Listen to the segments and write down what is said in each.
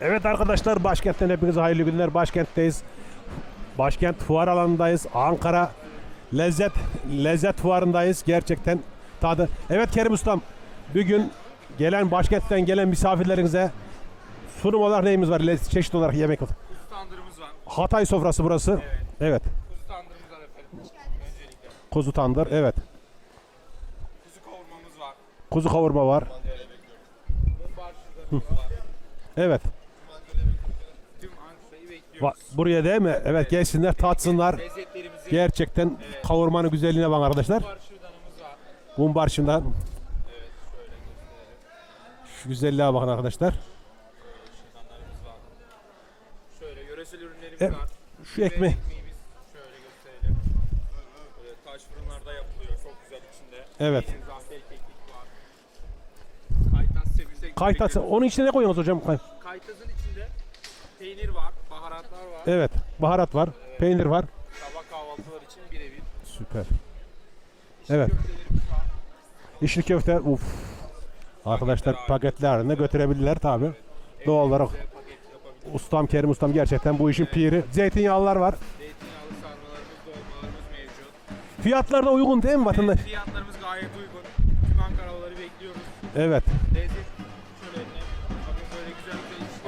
Evet arkadaşlar başkentten hepinize hayırlı günler. Başkentteyiz. Başkent fuar alanındayız. Ankara lezzet lezzet fuarındayız. Gerçekten tadı. Evet Kerim Ustam. Bugün gelen başkentten gelen misafirlerinize sunum olarak neyimiz var? Lezzet, çeşit olarak yemek. Kuzu tandırımız var. Hatay sofrası burası. Evet. Kuzu tandırımız var efendim. Öncelikle. Kuzu tandır. Evet. Kuzu kavurmamız var. Kuzu kavurma var. Var. Evet. Va- buraya değil mi? Evet gelsinler tatsınlar. Lezzetlerimizi Gerçekten kavurmanın güzelliğine bakın arkadaşlar. şırdanımız var. Mumbar şöyle gösterelim. Şu güzelliğe bakın arkadaşlar. Şırdanlarımız var. Şöyle yöresel ürünlerimiz Evet, var. Şu ekmeği. Ekmeğimiz şöyle gösterelim. Böyle taş fırınlarda yapılıyor. Çok güzel içinde. Evet. Peynir, zahter, kekik var. Kaytas, sebze Kaytas. ekmeği. Onun içine ne koyuyorsunuz hocam? Kaytasın içinde peynir var, baharatlar var. Evet. Baharat var. Peynir var. Sabah kahvaltılar için birebir. Süper. Evet. İşli köfte. Uf. Arkadaşlar paketli halinde götürebilirler tabi. Doğal olarak ustam Kerim ustam gerçekten bu işin piri. Zeytinyağlılar var. Zeytinyağlı sarmalarımız, dolmalarımız mevcut. Fiyatlar da uygun değil mi vatandaş? Fiyatlarımız gayet uygun. Tüm Ankaralıları bekliyoruz. Evet. Lezzet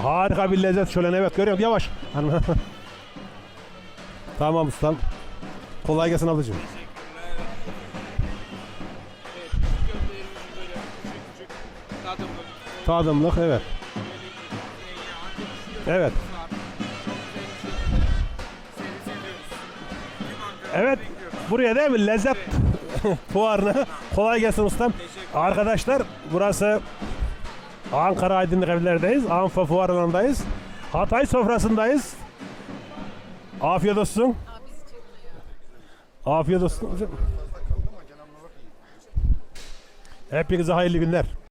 Harika bir lezzet şölen evet görüyorum yavaş. tamam ustam. Kolay gelsin ablacığım. Tadımlık. Evet. Evet. Evet. Buraya değil mi lezzet fuarına. Kolay gelsin ustam. Arkadaşlar burası Ankara Aydınlık Evler'deyiz. Anfa Fuar alanındayız. Hatay sofrasındayız. Afiyet olsun. Afiyet olsun. Hepinize hayırlı günler.